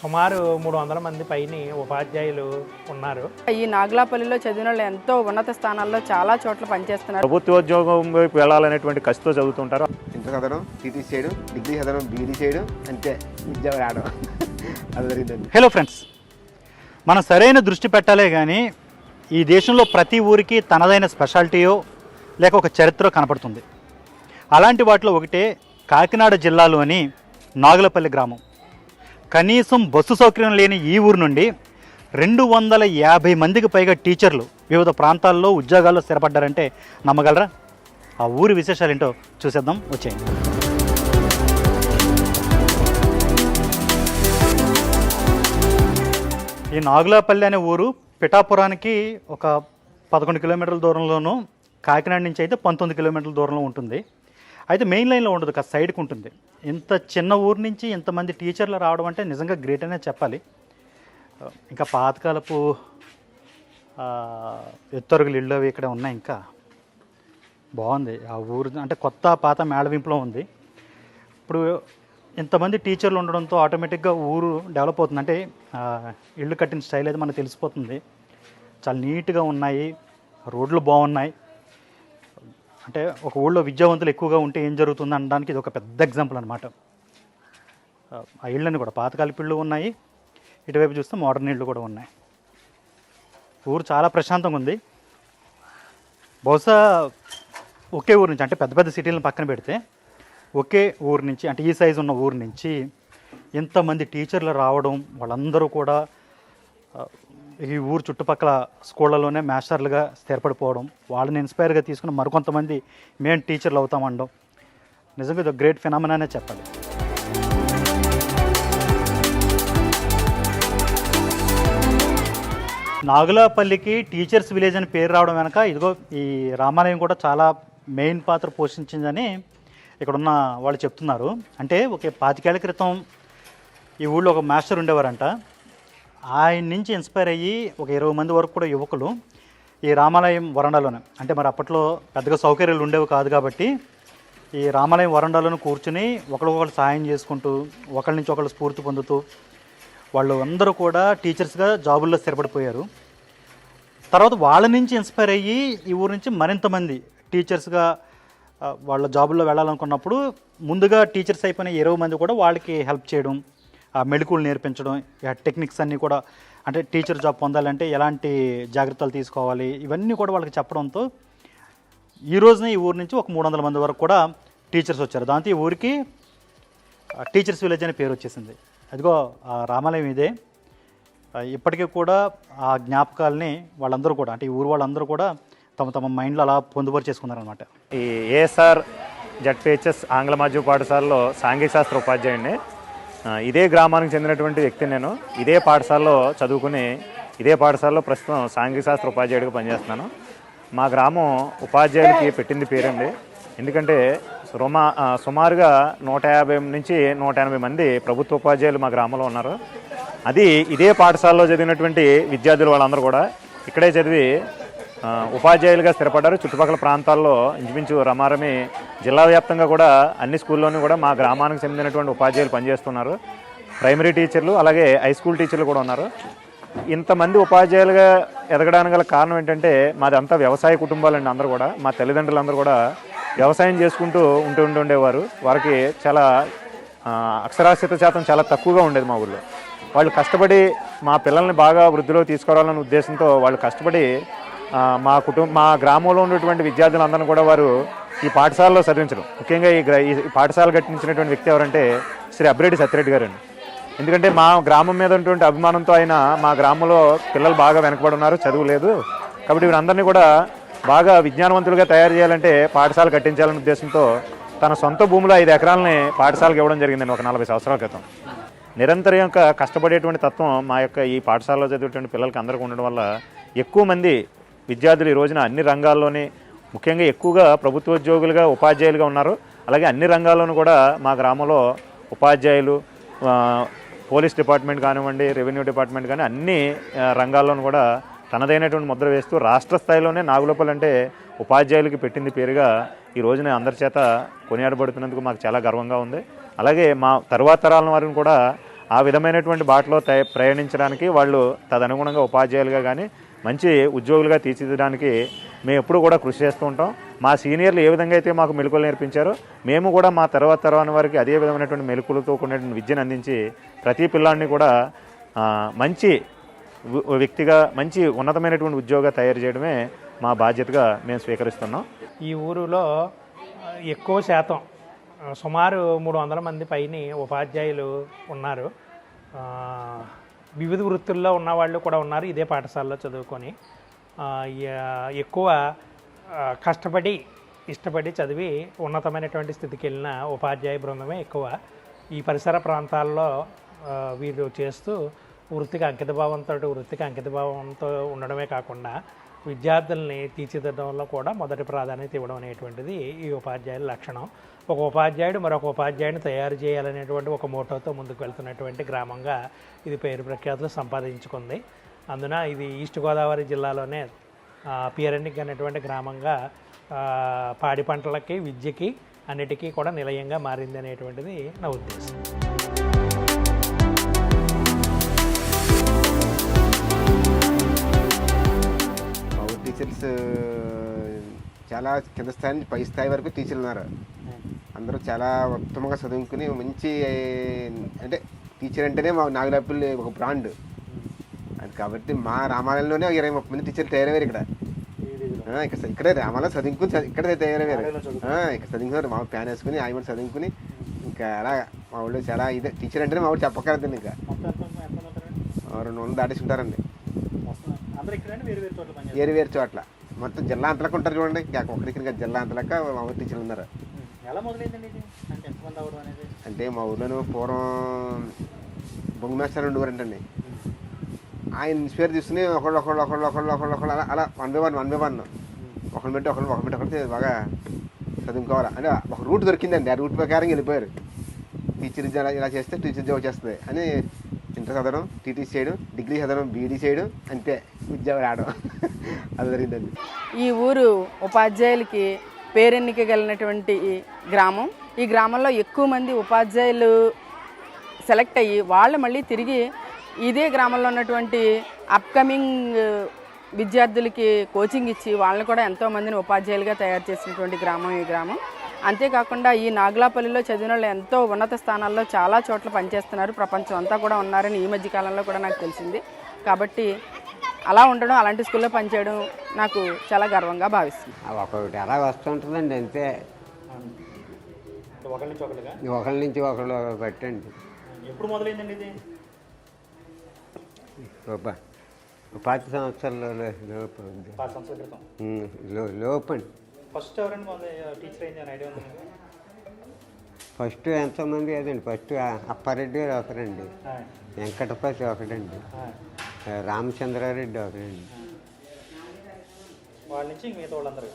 సుమారు మూడు వందల మంది పైన ఉపాధ్యాయులు ఉన్నారు. ఈ నాగలాపల్లిలో చదివిన వాళ్ళు ఎంతో ఉన్నత స్థానాల్లో చాలా చోట్ల పనిచేస్తున్నారు. ప్రభుత్వోద్యోగం వైపు వెళ్ళాలనేటువంటి కసితో చదువుతుంటారు. ఇంటర్ చదవడం టీటీ చేయడం డిగ్రీ చదవడం బీడీ చేయడం అంతే. ఉద్యోగం రావడం అది జరిగిందండి. హలో ఫ్రెండ్స్ మనం సరైన దృష్టి పెట్టాలే కానీ ఈ దేశంలో ప్రతి ఊరికి తనదైన స్పెషాలిటీయో లేక ఒక చరిత్ర కనపడుతుంది. అలాంటి వాటిలో ఒకటే కాకినాడ జిల్లాలోని నాగులపల్లి గ్రామం. కనీసం బస్సు సౌకర్యం లేని ఈ ఊరు నుండి రెండు వందల యాభై మందికి పైగా టీచర్లు వివిధ ప్రాంతాల్లో ఉద్యోగాల్లో స్థిరపడ్డారంటే నమ్మగలరా? ఆ ఊరి విశేషాలు ఏంటో చూసేద్దాం వచ్చేయండి. ఈ నాగులాపల్లి అనే ఊరు పిఠాపురానికి ఒక పదకొండు కిలోమీటర్ల దూరంలోనూ కాకినాడ నుంచి అయితే పంతొమ్మిది కిలోమీటర్ల దూరంలో ఉంటుంది. అయితే మెయిన్ లైన్లో ఉండదు కాస్త సైడ్కి ఉంటుంది. ఇంత చిన్న ఊరు నుంచి ఇంతమంది టీచర్లు రావడం అంటే నిజంగా గ్రేట్ అనే చెప్పాలి. ఇంకా పాతకాలపు ఎత్తరుగులు ఇళ్ళు అవి ఇక్కడ ఉన్నాయి ఇంకా. బాగుంది. ఆ ఊరు అంటే కొత్త పాత మేళవింపులో ఉంది. ఇప్పుడు ఇంతమంది టీచర్లు ఉండడంతో ఆటోమేటిక్గా ఊరు డెవలప్ అవుతుంది. అంటే ఇళ్ళు ఇల్లు కట్టిన స్టైల్ అయితే మనకు తెలిసిపోతుంది. చాలా నీట్గా ఉన్నాయి. రోడ్లు బాగున్నాయి. అంటే ఒక ఊళ్ళో విద్యావంతులు ఎక్కువగా ఉంటే ఏం జరుగుతుంది అనడానికి ఇది ఒక పెద్ద ఎగ్జాంపుల్ అనమాట ఆ ఇళ్ళని కూడా పాతకాలపు ఇళ్ళు ఉన్నాయి. ఇటువైపు చూస్తే మోడర్న్ ఇళ్ళు కూడా ఉన్నాయి. ఊరు చాలా ప్రశాంతంగా ఉంది. బహుశా ఒకే ఊరు నుంచి అంటే పెద్ద పెద్ద సిటీలను పక్కన పెడితే ఒకే ఊరు నుంచి అంటే ఈ సైజు ఉన్న ఊరు నుంచి ఇంతమంది టీచర్లు రావడం వాళ్ళందరూ కూడా ఈ ఊరు చుట్టుపక్కల స్కూళ్ళలోనే మాస్టర్లుగా స్థిరపడిపోవడం వాళ్ళని ఇన్స్పైర్గా తీసుకుని మరికొంతమంది మేము టీచర్లు అవుతామండం నిజంగా ఇది గ్రేట్ ఫినామినానే చెప్పాలి. నాగులపల్లికి టీచర్స్ విలేజ్ అని పేరు రావడం వెనక ఇదిగో ఈ రామాలయం కూడా చాలా మెయిన్ పాత్ర పోషించిందని ఇక్కడున్న వాళ్ళు చెప్తున్నారు. అంటే ఒక పాతికేళ్ళ క్రితం ఈ ఊళ్ళో ఒక మాస్టర్ ఉండేవారంట. ఆయన నుంచి ఇన్స్పైర్ అయ్యి ఒక ఇరవై మంది వరకు కూడా యువకులు ఈ రామాలయం వరండాలోనే. అంటే మరి అప్పట్లో పెద్దగా సౌకర్యాలు ఉండేవి కాదు కాబట్టి ఈ రామాలయం వరండాలను కూర్చుని ఒకరికొకరు సాయం చేసుకుంటూ ఒకరి నుంచి ఒకళ్ళు స్ఫూర్తి పొందుతూ వాళ్ళు అందరూ కూడా టీచర్స్గా జాబుల్లో స్థిరపడిపోయారు. తర్వాత వాళ్ళ నుంచి ఇన్స్పైర్ అయ్యి ఈ ఊరు నుంచి మరింతమంది టీచర్స్గా వాళ్ళ జాబుల్లో వెళ్ళాలనుకున్నప్పుడు ముందుగా టీచర్స్ అయిపోయిన ఇరవై మంది కూడా వాళ్ళకి హెల్ప్ చేయడం ఆ మెళుకులు నేర్పించడం ఆ టెక్నిక్స్ అన్నీ కూడా అంటే టీచర్ జాబ్ పొందాలంటే ఎలాంటి జాగ్రత్తలు తీసుకోవాలి? ఇవన్నీ కూడా వాళ్ళకి చెప్పడంతో ఈ రోజున ఈ ఊరు నుంచి ఒక మూడు వందల మంది వరకు కూడా టీచర్స్ వచ్చారు. దాంతో ఈ ఊరికి టీచర్స్ విలేజ్ అనే పేరు వచ్చేసింది. అదిగో ఆ రామాలయం ఇదే. ఇప్పటికీ కూడా ఆ జ్ఞాపకాలని వాళ్ళందరూ కూడా అంటే ఈ ఊరు వాళ్ళందరూ కూడా తమ తమ మైండ్లో అలా పొందుపరి చేసుకున్నారనమాట ఈ ఏఎస్ఆర్ జడ్పిహెచ్ఎస్ ఆంగ్ల మాధ్యమ పాఠశాలలో సాంఘిక శాస్త్ర ఉపాధ్యాయుడిని ఇదే గ్రామానికి చెందినటువంటి వ్యక్తి నేను ఇదే పాఠశాలలో చదువుకుని ఇదే పాఠశాలలో ప్రస్తుతం సాంఘిక శాస్త్ర ఉపాధ్యాయుడిగా పనిచేస్తున్నాను. మా గ్రామం ఉపాధ్యాయులకి పెట్టింది పేరండి. ఎందుకంటే సుమా సుమారుగా నూట యాభై నుంచి నూట ఎనభై మంది ప్రభుత్వ ఉపాధ్యాయులు మా గ్రామంలో ఉన్నారు. అది ఇదే పాఠశాలలో చదివినటువంటి విద్యార్థులు వాళ్ళందరూ కూడా ఇక్కడే చదివి ఉపాధ్యాయులుగా స్థిరపడ్డారు. చుట్టుపక్కల ప్రాంతాల్లో ఇంచుమించు రమారమి జిల్లా వ్యాప్తంగా కూడా అన్ని స్కూల్లోనూ కూడా మా గ్రామానికి చెందినటువంటి ఉపాధ్యాయులు పనిచేస్తున్నారు. ప్రైమరీ టీచర్లు అలాగే హై స్కూల్ టీచర్లు కూడా ఉన్నారు. ఇంతమంది ఉపాధ్యాయులుగా ఎదగడానికి గల కారణం ఏంటంటే మాది అంతా వ్యవసాయ కుటుంబాలండి అందరూ కూడా. మా తల్లిదండ్రులందరూ కూడా వ్యవసాయం చేసుకుంటూ ఉంటూ ఉంటూ ఉండేవారు. వారికి చాలా అక్షరాస్యత శాతం చాలా తక్కువగా ఉండేది మా ఊళ్ళో వాళ్ళు కష్టపడి మా పిల్లల్ని బాగా వృద్ధిలో తీసుకురావాలనే ఉద్దేశంతో వాళ్ళు కష్టపడి మా కుటుంబ మా గ్రామంలో ఉన్నటువంటి విద్యార్థులందరూ కూడా వారు ఈ పాఠశాలలో చదివించడం. ముఖ్యంగా ఈ ఈ పాఠశాల కట్టించినటువంటి వ్యక్తి ఎవరంటే శ్రీ అబ్బిరెడ్డి సత్యరెడ్డి గారు అండి. ఎందుకంటే మా గ్రామం మీద ఉన్నటువంటి అభిమానంతో ఆయన మా గ్రామంలో పిల్లలు బాగా వెనకబడి ఉన్నారు చదువు లేదు. కాబట్టి వీరందరినీ కూడా బాగా విజ్ఞానవంతులుగా తయారు చేయాలంటే పాఠశాల కట్టించాలనే ఉద్దేశంతో తన సొంత భూమిలో ఐదు ఎకరాలని పాఠశాలకు ఇవ్వడం జరిగిందండి ఒక నలభై సంవత్సరాల క్రితం. నిరంతరం యొక్క కష్టపడేటువంటి తత్వం మా యొక్క ఈ పాఠశాలలో చదివేటువంటి పిల్లలకి అందరికీ ఉండడం వల్ల ఎక్కువ మంది విద్యార్థులు ఈ రోజున అన్ని రంగాల్లోని ముఖ్యంగా ఎక్కువగా ప్రభుత్వ ఉద్యోగులుగా ఉపాధ్యాయులుగా ఉన్నారు. అలాగే అన్ని రంగాల్లోనూ కూడా మా గ్రామంలో ఉపాధ్యాయులు పోలీస్ డిపార్ట్మెంట్ కానివ్వండి రెవెన్యూ డిపార్ట్మెంట్ కానీ అన్ని రంగాల్లోనూ కూడా తనదైనటువంటి ముద్ర వేస్తూ రాష్ట్ర స్థాయిలోనే నాగులపల్లి అంటే ఉపాధ్యాయులకి పెట్టింది పేరుగా ఈ రోజున అందరి చేత కొనియాడబడుతున్నందుకు మాకు చాలా గర్వంగా ఉంది. అలాగే మా తరువాత తరాల వారిని కూడా ఆ విధమైనటువంటి బాటలో తయ ప్రయాణించడానికి వాళ్ళు తదనుగుణంగా ఉపాధ్యాయులుగా కానీ మంచి ఉద్యోగులుగా తీర్చిదిద్దడానికి మేము ఎప్పుడు కూడా కృషి చేస్తూ ఉంటాం. మా సీనియర్లు ఏ విధంగా అయితే మాకు మెలకువలు నేర్పించారో మేము కూడా మా తర్వాత తర్వాత వారికి అదే విధమైనటువంటి మెలకులతో కూడినటువంటి విద్యను అందించి ప్రతి పిల్లాడిని కూడా మంచి వ్యక్తిగా మంచి ఉన్నతమైనటువంటి ఉద్యోగ తయారు చేయడమే మా బాధ్యతగా మేము స్వీకరిస్తున్నాం. ఈ ఊరిలో ఎక్కువ శాతం సుమారు మూడు వందల మంది పైన ఉపాధ్యాయులు ఉన్నారు. వివిధ వృత్తుల్లో ఉన్నవాళ్ళు కూడా ఉన్నారు ఇదే పాఠశాలలో చదువుకొని. ఎక్కువ కష్టపడి ఇష్టపడి చదివి ఉన్నతమైనటువంటి స్థితికి వెళ్ళిన ఉపాధ్యాయ బృందమే ఎక్కువ. ఈ పరిసర ప్రాంతాల్లో వీరు చేస్తూ వృత్తికి అంకితభావంతో వృత్తికి అంకితభావంతో ఉండడమే కాకుండా విద్యార్థుల్ని తీర్చిదిద్దడంలో కూడా మొదటి ప్రాధాన్యత ఇవ్వడం అనేటువంటిది ఈ ఉపాధ్యాయుల లక్షణం. ఒక ఉపాధ్యాయుడు మరొక ఉపాధ్యాయుని తయారు చేయాలనేటువంటి ఒక మోటోతో ముందుకు వెళ్తున్నటువంటి గ్రామంగా ఇది పేరు ప్రఖ్యాతులు సంపాదించుకుంది. అందున ఇది ఈస్ట్ గోదావరి జిల్లాలోనే పియరెండిక్ అనేటువంటి గ్రామంగా పాడి పంటలకి విద్యకి అన్నిటికీ కూడా నిలయంగా మారింది అనేటువంటిది నా ఉద్దేశం. టీచర్స్ చాలా కింద స్థాయి నుంచి పై స్థాయి వరకు టీచర్లు ఉన్నారు అందరూ చాలా ఉత్తమంగా చదువుకుని మంచి అంటే టీచర్ అంటేనే మా నాగులాపల్లి ఒక బ్రాండ్. అది కాబట్టి మా రామాలయంలోనే ఇరవై ముప్పై మంది టీచర్లు తయారయ్యారు ఇక్కడ. ఇక్కడ ఇక్కడే రామాలయం చదువుకుని ఇక్కడే తయారయ్యారు. ఇక్కడ చదువుకున్నారు. మా ఫ్యాన్ వేసుకుని ఆయన చదువుకుని ఇంకా అలా మా ఊళ్ళో చాలా ఇదే. టీచర్ అంటేనే మా ఊళ్ళు చెప్పగలదండి ఇంకా. రెండు వందలు దాటేసుకుంటారండి వేరు వేరు చోట్ల మొత్తం జిల్లా అంతలకు ఉంటారు చూడండి. ఒక్కరికి ఇంకా జిల్లా అంతలక మా ఊరు టీచర్లు ఉన్నారు. ఎలా మొదలైందండి ఇది? అంటే మా ఊర్లోనే పూర్వం బొంగు మేస్టర్ ఉండేవారంటండి ఆయన ఇన్స్పైర్ తీసుకుని ఒకళ్ళు ఒకళ్ళు ఒకళ్ళు ఒకళ్ళు ఒకళ్ళు ఒకళ్ళు అలా అలా one by one one by one. ఒకళ్ళు పెట్టి ఒకళ్ళు పెట్టి ఒకళ్ళు బాగా చదువుకోవాలి. అంటే ఒక రూట్ దొరికిందండి. ఆ రూట్ ప్రకారం వెళ్ళిపోయారు. టీచర్ ఇలా చేస్తే టీచర్ జాబ్ చేస్తుంది అని ఇంటర్ చదవడం టీటీసీ చేయడం డిగ్రీ చదవడం బీఈడీ చేయడం అంతే. ఉద్యోగం రావడం. అది జరిగిందండి. ఈ ఊరు ఉపాధ్యాయులకి పేరెన్నిక కలిగినటువంటి గ్రామం. ఈ గ్రామంలో ఎక్కువ మంది ఉపాధ్యాయులు సెలెక్ట్ అయ్యి వాళ్ళు మళ్ళీ తిరిగి ఇదే గ్రామంలో ఉన్నటువంటి అప్కమింగ్ uh, విద్యార్థులకి కోచింగ్ ఇచ్చి వాళ్ళని కూడా ఎంతోమందిని ఉపాధ్యాయులుగా తయారు చేసినటువంటి గ్రామం ఈ గ్రామం. అంతేకాకుండా ఈ నాగులాపల్లిలో చదివిన వాళ్ళు ఎంతో ఉన్నత స్థానాల్లో చాలా చోట్ల పనిచేస్తున్నారు. ప్రపంచం అంతా కూడా ఉన్నారని ఈ మధ్య కాలంలో కూడా నాకు తెలిసింది. కాబట్టి అలా ఉండడం అలాంటి స్కూల్లో పనిచేయడం నాకు చాలా గర్వంగా భావిస్తుంది. ఒకటి అలా వస్తుంటుందండి అంతే. ఒకరి నుంచి ఒకరి పెట్టండి. ఎప్పుడు మొదలైందండి ఇది? పాతి సంవత్సరాల లోపు ఉంది. పాత ఫస్ట్ ఎవరండి మొదలు టీచర్ ఐడియా ఉంది? ఫస్ట్ ఎంతోమంది అదండి ఫస్ట్ అప్పారెడ్డి గారు ఒకరండి వెంకటపతి ఒకడండి. ఆ, రామచంద్రారెడ్డి ఒకడండి వాళ్ళ నుంచి మిగతా వాళ్ళందరూ.